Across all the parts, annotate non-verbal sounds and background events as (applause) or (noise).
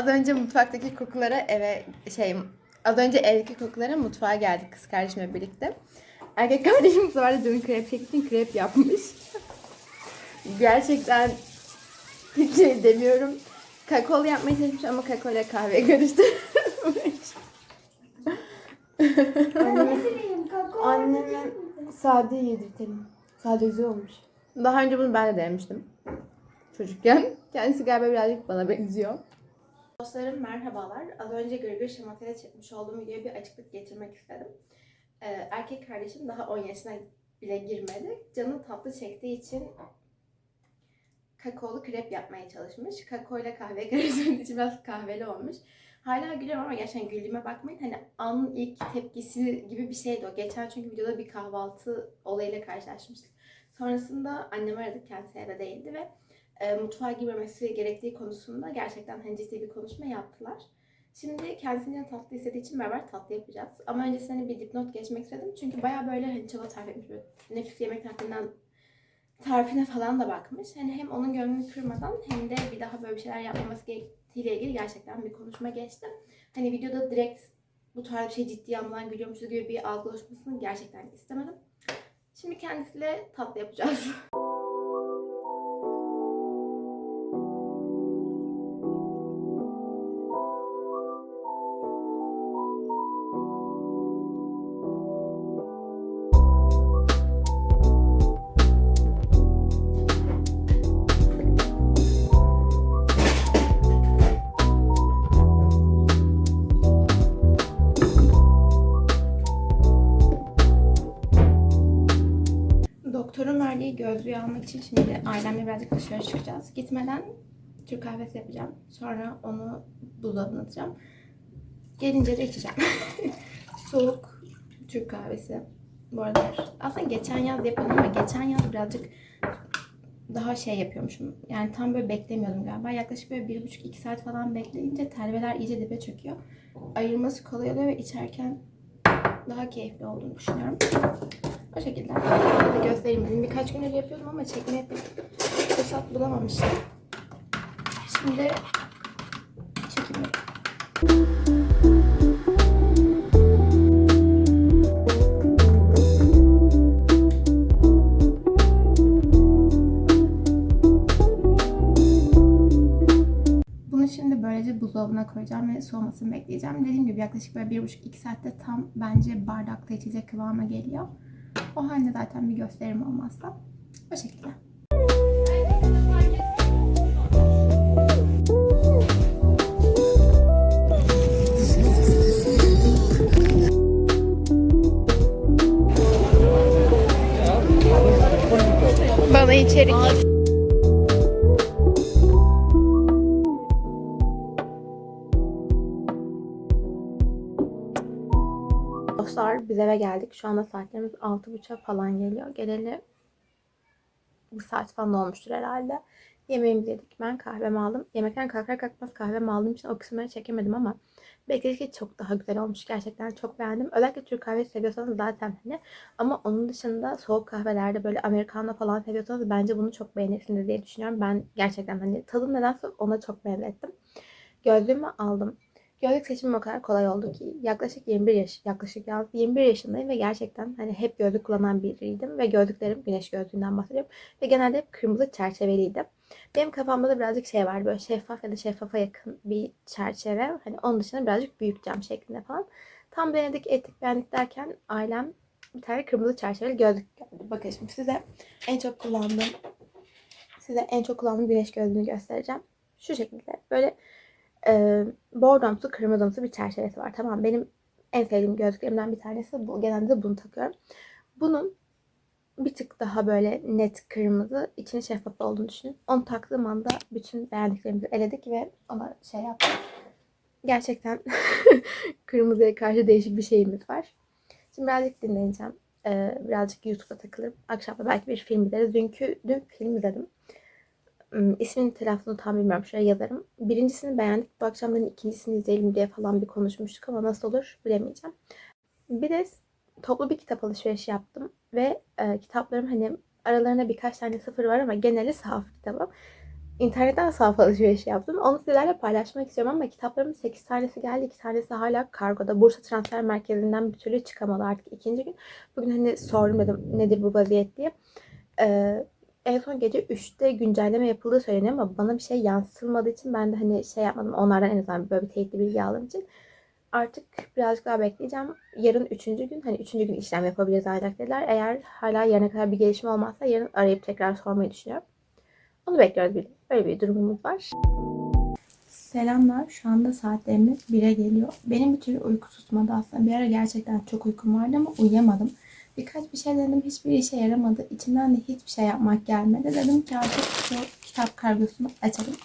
Az önce mutfaktaki kokulara eve şey az önce evdeki kokulara mutfağa geldik kız kardeşimle birlikte. Erkek (laughs) kardeşim bu sefer de canı krep için krep yapmış. (laughs) Gerçekten hiç şey demiyorum. Kakaolu yapmaya çalışmış ama kakao ile kahve (laughs) karıştırmış. Annemin, Annemin sade yedirtelim. Sade güzel olmuş. Daha önce bunu ben de denemiştim. Çocukken. Kendisi galiba birazcık bana benziyor. Dostlarım merhabalar. Az önce Gırgır Şamata'ya çekmiş olduğum videoya bir açıklık getirmek istedim. Ee, erkek kardeşim daha 10 yaşına bile girmedi. Canı tatlı çektiği için kakaolu krep yapmaya çalışmış. Kakao ile kahve (laughs) karıştırdığı için biraz kahveli olmuş. Hala gülüyorum ama gerçekten güldüğüme bakmayın. Hani anın ilk tepkisi gibi bir şeydi o. Geçen çünkü videoda bir kahvaltı olayıyla karşılaşmıştık. Sonrasında annemi aradık kendisi evde değildi ve e, mutfağa girmemesi gerektiği konusunda gerçekten hani ciddi bir konuşma yaptılar. Şimdi kendisinin tatlı istediği için beraber tatlı yapacağız. Ama öncesinde hani bir dipnot geçmek istedim. Çünkü baya böyle hani çaba tarif etmiş. Nefis yemek tarifinden tarifine falan da bakmış. Hani hem onun gönlünü kırmadan hem de bir daha böyle bir şeyler yapmaması gerektiğiyle ilgili gerçekten bir konuşma geçti. Hani videoda direkt bu tarz bir şey ciddiye almadan gülüyormuşuz gibi bir algı oluşmasını gerçekten istemedim. Şimdi kendisiyle tatlı yapacağız. (laughs) Doktorun verdiği gözlüğü almak için şimdi ailemle birazcık dışarı çıkacağız. Gitmeden Türk kahvesi yapacağım. Sonra onu buzdolabına atacağım. Gelince de içeceğim. (laughs) Soğuk Türk kahvesi. Bu aralar aslında geçen yaz yapıyordum ama geçen yaz birazcık daha şey yapıyormuşum. Yani tam böyle beklemiyordum galiba. Yaklaşık böyle bir buçuk iki saat falan bekleyince telveler iyice dibe çöküyor. Ayırması kolay oluyor ve içerken daha keyifli olduğunu düşünüyorum. O şekilde. Size de göstereyim dedim. Birkaç gündür yapıyordum ama çekmeye bir fırsat bulamamıştım. Şimdi çekeyim. Bunu şimdi böylece buzdolabına koyacağım ve soğumasını bekleyeceğim. Dediğim gibi yaklaşık böyle bir buçuk iki saatte tam bence bardakta içecek kıvama geliyor. O halde zaten bir gösterim olmazsa. O şekilde. Biz eve geldik. Şu anda saatlerimiz 6.30'a falan geliyor. Geleli bir saat falan olmuştur herhalde. Yemeğimizi yedik. Ben kahvemi aldım. Yemekten kalkar kalkmaz kahvemi aldığım için o kısımları çekemedim ama beklediğimki çok daha güzel olmuş. Gerçekten çok beğendim. Özellikle Türk kahvesi seviyorsanız zaten hani. Ama onun dışında soğuk kahvelerde böyle Americano falan seviyorsanız bence bunu çok beğenirsiniz diye düşünüyorum. Ben gerçekten hani tadım nedense ona çok benzettim. Gözlüğümü aldım. Gözlük seçimim o kadar kolay oldu ki yaklaşık 21 yaş yaklaşık yalnız 21 yaşındayım ve gerçekten hani hep gözlük kullanan biriydim ve gözlüklerim güneş gözlüğünden bahsediyorum ve genelde hep kırmızı çerçeveliydi. Benim kafamda da birazcık şey var böyle şeffaf ya da şeffafa yakın bir çerçeve. Hani onun dışında birazcık büyük cam şeklinde falan. Tam denedik ettik beğendik derken ailem bir tane kırmızı çerçeveli gözlük geldi. Bakın şimdi size en çok kullandığım size en çok kullandığım güneş gözlüğünü göstereceğim. Şu şekilde böyle e, bordomsu kırmızımsı bir çerçevesi var. Tamam benim en sevdiğim gözlüklerimden bir tanesi bu. Genelde de bunu takıyorum. Bunun bir tık daha böyle net kırmızı, içine şeffaf olduğunu düşünün. Onu taktığım anda bütün beğendiklerimizi eledik ve ona şey yaptık. Gerçekten (laughs) kırmızıya karşı değişik bir şeyimiz var. Şimdi birazcık dinleneceğim. Ee, birazcık YouTube'a takılırım. Akşam da belki bir film izleriz. Dünkü, dün film izledim. İsmini telaffuzunu tam bilmiyorum. Şuraya yazarım. Birincisini beğendik. Bu akşam hani ikincisini izleyelim diye falan bir konuşmuştuk ama nasıl olur bilemeyeceğim. Bir de toplu bir kitap alışverişi yaptım ve e, kitaplarım hani aralarında birkaç tane sıfır var ama geneli sahaf kitabım. internetten sahaf alışverişi yaptım. Onu sizlerle paylaşmak istiyorum ama kitaplarımın 8 tanesi geldi. 2 tanesi hala kargoda. Bursa Transfer Merkezi'nden bir türlü çıkamadı artık ikinci gün. Bugün hani sordum dedim nedir bu vaziyet diye. Ee, en son gece 3'te güncelleme yapıldığı söyleniyor ama bana bir şey yansıtılmadığı için ben de hani şey yapmadım. Onlardan en azından böyle bir teyitli bilgi aldığım için. Artık birazcık daha bekleyeceğim. Yarın üçüncü gün hani üçüncü gün işlem yapabiliriz ancak dediler. Eğer hala yarına kadar bir gelişme olmazsa yarın arayıp tekrar sormayı düşünüyorum. Onu bekliyoruz. Bir, böyle bir durumumuz var. Selamlar. Şu anda saatlerimiz 1'e geliyor. Benim bir türlü uyku tutmadı aslında. Bir ara gerçekten çok uykum vardı ama uyuyamadım. Birkaç bir şey denedim. Hiçbir işe yaramadı. İçimden de hiçbir şey yapmak gelmedi. Dedim ki artık şu kitap kargosunu açalım.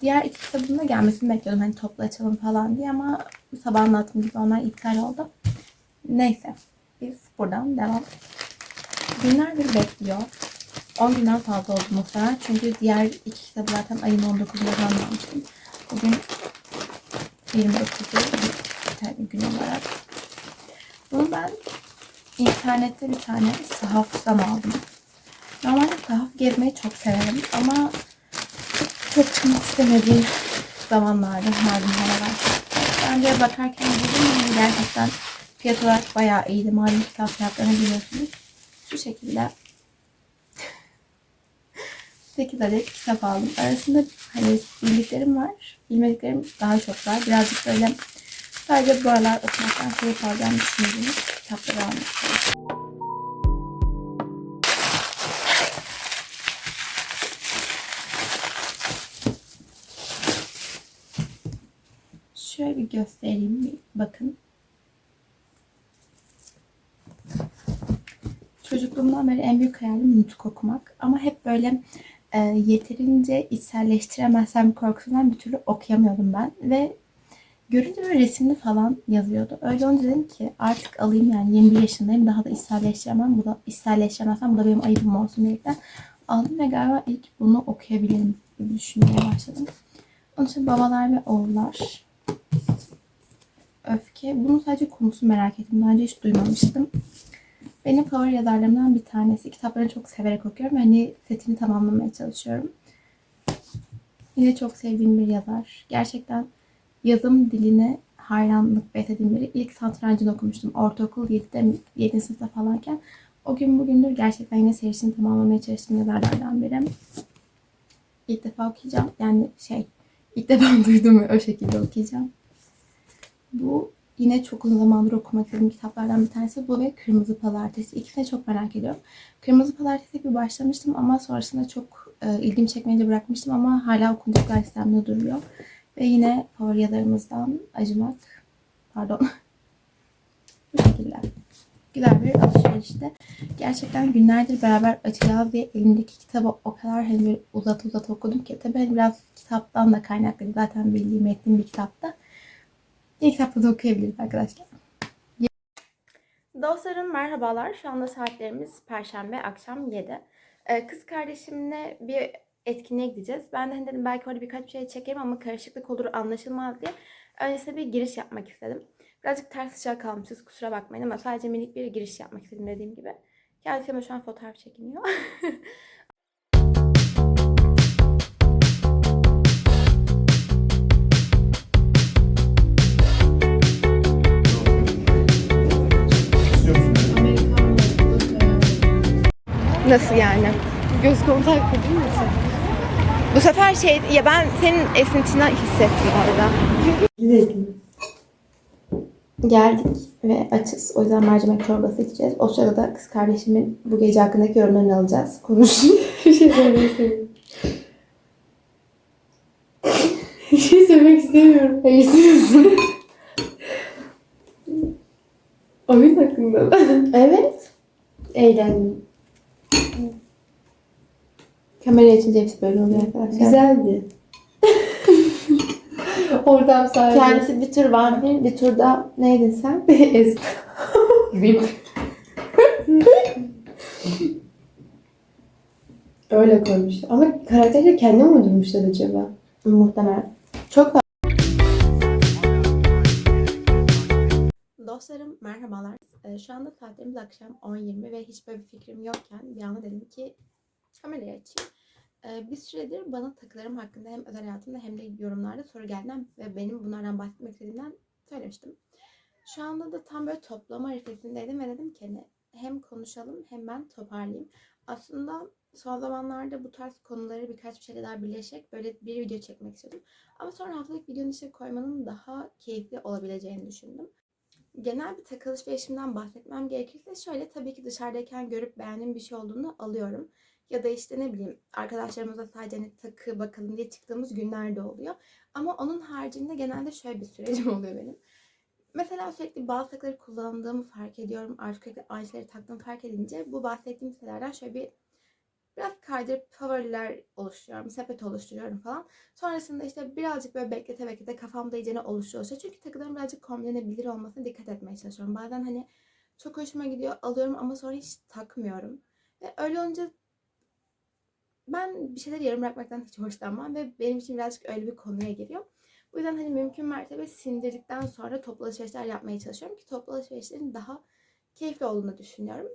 Diğer iki kitabın da gelmesini bekliyordum. Hani toplu açalım falan diye ama sabah anlattığım gibi onlar iptal oldu. Neyse. Biz buradan devam. Günlerdir bekliyor. 10 günden fazla oldu muhtemelen. Çünkü diğer iki kitabı zaten ayın 19'unda falan almıştım. Bugün 29'u bir tane gün olarak. Bunu ben internette bir tane sahaftan aldım. Normalde sahaf gezmeyi çok severim ama çok çıkmak istemediğim zamanlarda malum havalar. Ben de bakarken dedim gerçekten fiyat olarak bayağı iyiydi. Malum kitap fiyatlarını biliyorsunuz. Şu şekilde (laughs) 8 adet kitap aldım. Arasında hani bildiklerim var. Bilmediklerim daha çok var. Birazcık böyle sadece bu aralar okumaktan keyif alacağım düşündüğüm kitapları almak istedim. Şöyle bir göstereyim. Bir bakın. Çocukluğumdan beri en büyük hayalim nutuk okumak. Ama hep böyle e, yeterince içselleştiremezsem korkusundan bir türlü okuyamıyordum ben. Ve görünce böyle resimli falan yazıyordu. Öyle olunca dedim ki artık alayım yani 21 yaşındayım. Daha da içselleştiremem. Bu da içselleştiremezsem bu da benim ayıbım olsun diyerekten aldım ve galiba ilk bunu okuyabilirim gibi düşünmeye başladım. Onun için babalar ve oğullar. Öfke. Bunu sadece konusu merak ettim. Daha önce hiç duymamıştım. Benim favori yazarlarımdan bir tanesi. Kitaplarını çok severek okuyorum. Hani setini tamamlamaya çalışıyorum. Yine çok sevdiğim bir yazar. Gerçekten yazım diline hayranlık beslediğim biri. İlk satrancını okumuştum. Ortaokul 7'de, 7. sınıfta falanken. O gün bugündür gerçekten yine serisini tamamlamaya çalıştığım yazarlardan biri. İlk defa okuyacağım. Yani şey, ilk defa (laughs) duydum ve o şekilde okuyacağım. Bu yine çok uzun zamandır okumak istediğim kitaplardan bir tanesi bu ve Kırmızı Pazartesi. İkisini çok merak ediyorum. Kırmızı Pazartesi bir başlamıştım ama sonrasında çok e, ilgimi çekmeyince bırakmıştım ama hala okunacaklar listemde duruyor. Ve yine favori yazarımızdan Acımak. Pardon. (laughs) bu şekilde. Güzel bir alışverişti. Gerçekten günlerdir beraber açacağız diye elimdeki kitabı o kadar hani uzat uzat okudum ki. Tabii hani biraz kitaptan da kaynaklı. Zaten bildiğim ettiğim bir kitapta. İlk kitapta da okuyabiliriz arkadaşlar. Dostlarım merhabalar. Şu anda saatlerimiz Perşembe akşam 7. Ee, kız kardeşimle bir etkinliğe gideceğiz. Ben de hani dedim belki orada birkaç bir şey çekerim ama karışıklık olur anlaşılmaz diye. Öncesinde bir giriş yapmak istedim. Birazcık ters sıcak kalmışız kusura bakmayın ama sadece minik bir giriş yapmak istedim dediğim gibi. Kendisi ama şu an fotoğraf çekiniyor. (laughs) Nasıl yani? Göz kontak değil misin? Bu sefer şey ya ben senin esintini hissettim orada. Gidelim. Geldik ve açız. O yüzden mercimek çorbası içeceğiz. O sırada da kız kardeşimin bu gece hakkındaki yorumlarını alacağız. Konuşun. Bir şey söylemek istemiyorum. Bir şey söylemek istemiyorum. Hayır istiyorsun. Oyun hakkında mı? evet. Eğlendim. Kamera açınca hepsi böyle oluyor arkadaşlar. Güzeldi. (laughs) Ortam sahibi. Kendisi bir tur vampir, bir turda neydin sen? (laughs) Grip. Öyle koymuş. Ama karakterleri kendi mi uydurmuşlar acaba? Muhtemelen. Çok da... Dostlarım merhabalar. Ee, şu anda saatlerimiz akşam 10.20 ve hiç böyle bir fikrim yokken bir anda dedim ki kamerayı açayım. Ee, bir süredir bana takılarım hakkında hem özel hayatımda hem de yorumlarda soru geldiğinden ve benim bunlardan bahsetmek istediğimden söylemiştim. Şu anda da tam böyle toplama arifesindeydim ve dedim ki hani hem konuşalım hem ben toparlayayım. Aslında son zamanlarda bu tarz konuları birkaç bir şeyle daha birleşerek böyle bir video çekmek istiyordum. Ama sonra haftalık videonun içine koymanın daha keyifli olabileceğini düşündüm. Genel bir takı alışverişimden bahsetmem gerekirse şöyle tabii ki dışarıdayken görüp beğendiğim bir şey olduğunu alıyorum. Ya da işte ne bileyim arkadaşlarımızla sadece hani takı bakalım diye çıktığımız günler de oluyor. Ama onun haricinde genelde şöyle bir sürecim (laughs) oluyor benim. Mesela sürekli bazı takıları kullandığımı fark ediyorum. Sürekli aynı şeyleri taktığımı fark edince bu bahsettiğim sitelerden şöyle bir biraz kaydırıp favoriler oluşturuyorum. Sepet oluşturuyorum falan. Sonrasında işte birazcık böyle beklete beklete kafamda iyicene oluşuyor. Çünkü takıların birazcık kombinlenebilir olmasına dikkat etmeye çalışıyorum. Bazen hani çok hoşuma gidiyor alıyorum ama sonra hiç takmıyorum. Ve öyle olunca ben bir şeyler yarım bırakmaktan hiç hoşlanmam ve benim için birazcık öyle bir konuya giriyor. Bu yüzden hani mümkün mertebe sindirdikten sonra toplu alışverişler yapmaya çalışıyorum ki toplu alışverişlerin daha keyifli olduğunu düşünüyorum.